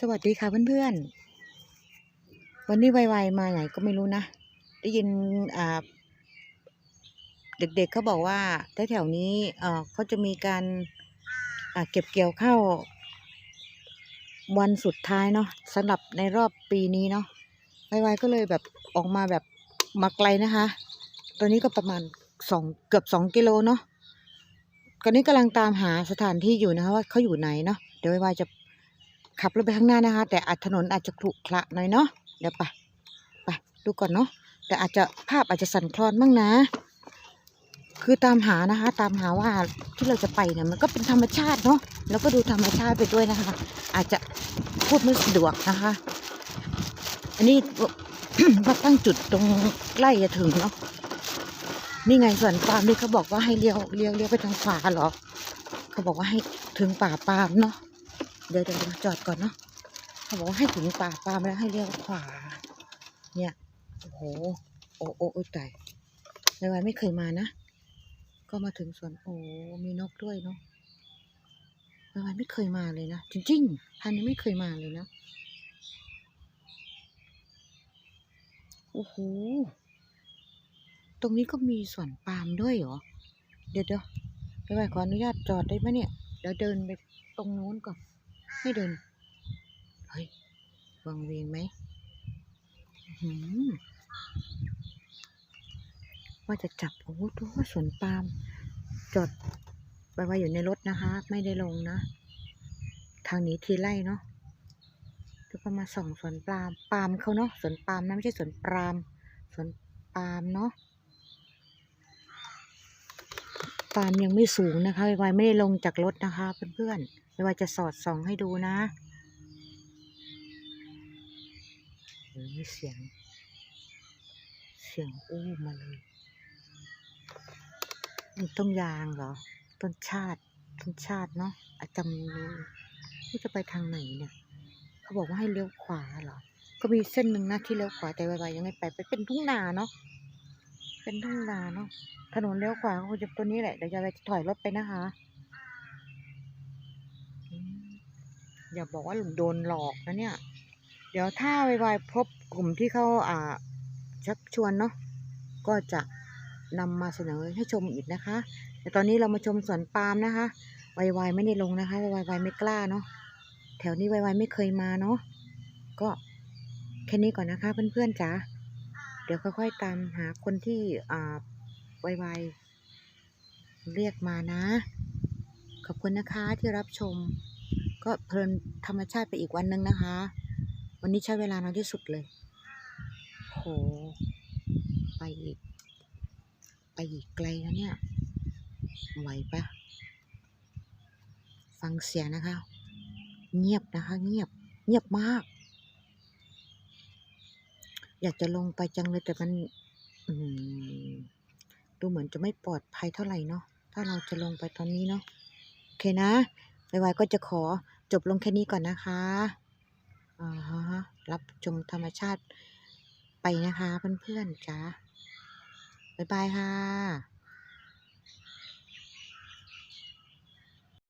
สวัสดีค่ะเพื่อนๆ วันนี้ไวๆมาไหนก็ไม่รู้นะ ได้ยินเด็กๆเขาบอกว่าแถวๆนี้เขาจะมีการเก็บเกี่ยวข้าววันสุดท้ายเนาะสำหรับในรอบปีนี้เนาะไวๆก็เลยแบบออกมาแบบมาไกลนะคะ ตอนนี้ก็ประมาณสองเกือบสองกิโลเนาะตอนนี้กำลังตามหาสถานที่อยู่นะคะว่าเขาอยู่ไหนเนาะเดี๋ยวไวๆจะ ขับรถไปข้างหน้านะคะ แต่อาจถนนอาจจะขรุขระหน่อยเนาะเดี๋ยวไปไปดูก่อนเนาะแต่อาจจะภาพอาจจะสั่นคลอนบ้างนะ คือตามหานะคะ ตามหาว่าที่เราจะไปเนี่ยมันก็เป็นธรรมชาติเนาะแล้วก็ดูธรรมชาติไปด้วยนะคะ อาจจะพูดไม่สะดวกนะคะ อันนี้ว่าตั้งจุดตรงใกล้จะถึงเนาะนี่ไงส่วนปาล์มนี่เขาบอกว่าให้เลี้ยวเลี้ยวเลี้ยวไปทางขวาเหรอเขาบอกว่าให้ถึงป่าปาล์มเนาะ เดี๋ยวเดี๋ยวจอดก่อนเนาะเขาบอกว่าให้ถึงป่าปามแล้วให้เลี้ยวขวา เนี่ยโอ้โหโอ้โอ้โอ้ยตายในวันไม่เคยมานะ ก็มาถึงสวนโอ้มีนกด้วยเนาะในวันไม่เคยมาเลยนะจริงๆพันนี้ไม่เคยมาเลยนะโอ้โห ตรงนี้ก็มีสวนปาล์มด้วยเหรอ เดี๋ยวเดี๋ยวไปไปขออนุญาตจอดได้ไหมเนี่ย เดี๋ยวเดินไปตรงนู้นก่อน ไม่เดิน เฮ้ยวังเวงไหมหว่าจะจับ โอ้โหดูว่าสวนปาล์มจอดไปไว้อยู่ในรถนะคะ ไม่ได้ลงนะ ทางหนี้ทีไล่เนาะแล้วก็มาส่องสวนปาล์มปาล์มเขาเนาะสวนปาล์มนะไม่ใช่สวนปาล์มสวนปาล์มเนาะ ปาล์มยังไม่สูงนะคะไวไม่ได้ลงจากรถนะคะเพื่อนๆไวจะสอดส่องให้ดูนะโอ้ยเสียง เสียงอู้มาเลยนี่ต้นยางเหรอ ต้นชาติ ต้นชาติเนาะอาจจำไม่รู้ว่จะไปทางไหนเนี่ย เขาบอกว่าให้เลี้ยวขวาเหรอ ก็มีเส้นหนึ่งนะที่เลี้ยวขวาแต่ไวๆยังไม่ไปไปเป็นทุ่งนาเนาะ เป็นทุ่งนาเนาะ ถนนเลี้ยวขวาก็คงจะตัวนี้แหละ เดี๋ยวจะไปถอยรถไปนะคะ อย่าบอกว่าหลุมโดนหลอกนะเนี่ย เดี๋ยวถ้าไวๆพบกลุ่มที่เขาอ่าชักชวนเนาะ ก็จะนำมาเสนอให้ชมอีกนะคะ แต่ตอนนี้เรามาชมสวนปาล์มนะคะ ไวๆไม่ได้ลงนะคะ ไวๆไม่กล้าเนาะ แถวนี้ไวๆไม่เคยมาเนาะ ก็แค่นี้ก่อนนะคะเพื่อนๆจ๋า เดี๋ยวค่อยๆตามหาคนที่อ่าไวๆเรียกมานะ ขอบคุณนะคะที่รับชม ก็เพลินธรรมชาติไปอีกวันหนึ่งนะคะ วันนี้ใช้เวลาน้อยที่สุดเลยโหไปอีก ไปอีกไกลนะเนี่ย ไหวปะฟังเสียงนะคะ เงียบนะคะ เงียบ เงียบมาก อยากจะลงไปจังเลยแต่มันดูเหมือนจะไม่ปลอดภัยเท่าไหร่เนาะถ้าเราจะลงไปตอนนี้เนาะโอเคนะไวๆก็จะขอจบลงแค่นี้ก่อนนะคะอ่าฮะรับชมธรรมชาติไปนะคะเพื่อนๆจ้าบ๊ายบายค่ะ